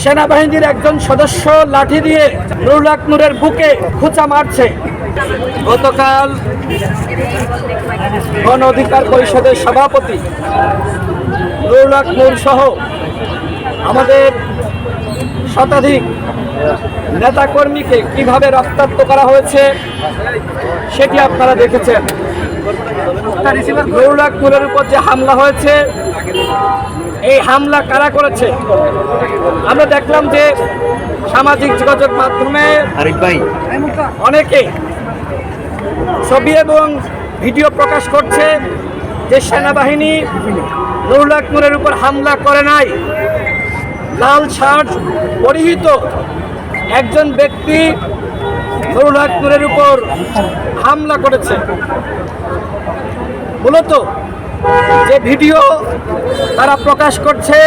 সেনাবাহিনীর একজন সদস্য লাঠি দিয়ে নুরুল হক নূরের বুকে খুঁচা মারছে। গতকাল গণ অধিকার পরিষদের সভাপতি নুরুল হক নূর সহ আমাদের শতাধিক নেতাকর্মীকে কীভাবে রক্তাক্ত করা হয়েছে সেটি আপনারা দেখেছেন। নুরুল হক উপর যে হামলা হয়েছে এই হামলা কারা করেছে? আমরা দেখলাম যে সামাজিক যোগাযোগ মাধ্যমে অনেকে ছবি এবং ভিডিও প্রকাশ করছে যে সেনাবাহিনী নুরুল আকমরের উপর হামলা করে নাই। লাল শার্ট পরিহিত একজন ব্যক্তি নুরুল আকমরের উপর হামলা করেছে। মূলত যে ভিডিও তারা প্রকাশ করছে,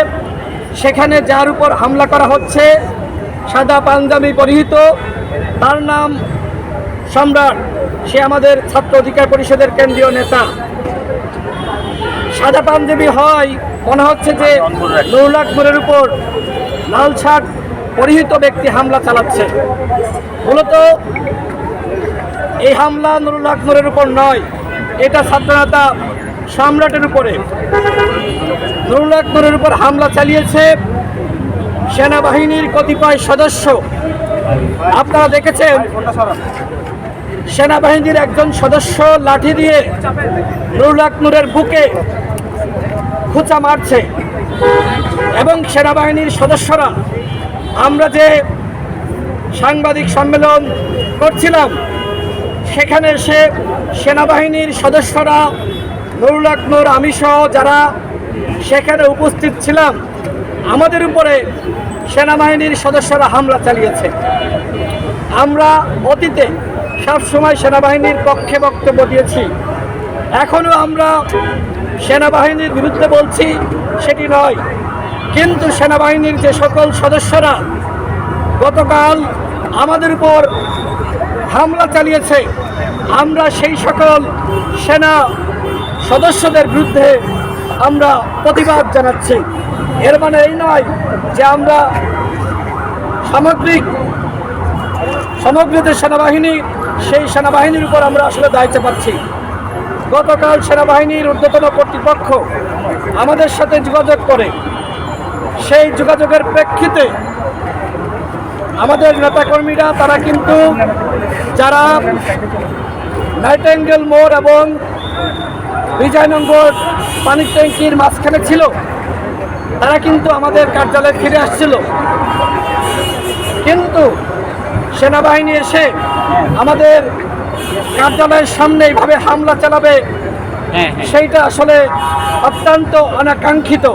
সেখানে যার উপর হামলা করা হচ্ছে, সাদা পাঞ্জাবি পরিহিত, তার নাম সম্রাট, সে আমাদের ছাত্র অধিকার পরিষদের কেন্দ্রীয় নেতা। সাদা পাঞ্জাবি হয়, মনে হচ্ছে যে নুরুল আকবরের উপর লাল পরিহিত ব্যক্তি হামলা চালাচ্ছে। মূলত এই হামলা নুরুল আকবরের উপর নয়, এটা ছাত্রনেতা সম্রাটের উপরে। নুরুল আকবরের উপর হামলা চালিয়েছে সেনাবাহিনীর কতিপয় সদস্য। আপনারা দেখেছেন, সেনাবাহিনীর একজন সদস্য লাঠি দিয়ে নুরুল আকনুরের বুকে খুঁচা মারছে এবং সেনাবাহিনীর সদস্যরা, আমরা যে সাংবাদিক সম্মেলন করছিলাম, সেখানে এসে সেনাবাহিনীর সদস্যরা নুরুল আমি সহ যারা সেখানে উপস্থিত ছিলাম, আমাদের উপরে সেনাবাহিনীর সদস্যরা হামলা চালিয়েছে। আমরা অতীতে সবসময় সেনাবাহিনীর পক্ষে বক্তব্য দিয়েছি। এখনও আমরা সেনাবাহিনীর বিরুদ্ধে বলছি, সেটি নয়। কিন্তু সেনাবাহিনীর যে সকল সদস্যরা গতকাল আমাদের উপর হামলা চালিয়েছে, আমরা সেই সকল সেনা সদস্যদের বিরুদ্ধে আমরা প্রতিবাদ জানাচ্ছি। এর মানে এই নয় যে আমরা সামগ্রিক সমগ্র যে সেনাবাহিনী, সেই সেনাবাহিনীর উপর আমরা আসলে দায়িত্ব পাচ্ছি। গতকাল সেনাবাহিনীর ঊর্ধ্বতন কর্তৃপক্ষ আমাদের সাথে যোগাযোগ করে, সেই যোগাযোগের প্রেক্ষিতে আমাদের নেতাকর্মীরা, তারা কিন্তু যারা নাইটেঙ্গেল মোড় এবং বিজয়নগর পানির ট্যাঙ্কির মাঝখানে ছিল। তারা কিন্তু আমাদের কার্যালয়ে ফিরে আসছিল। কিন্তু সেনাবাহিনী এসে আমাদের কার্যালয়ের সামনে এইভাবে হামলা চালাবে সেইটা আসলে অত্যন্ত অনাকাঙ্ক্ষিত।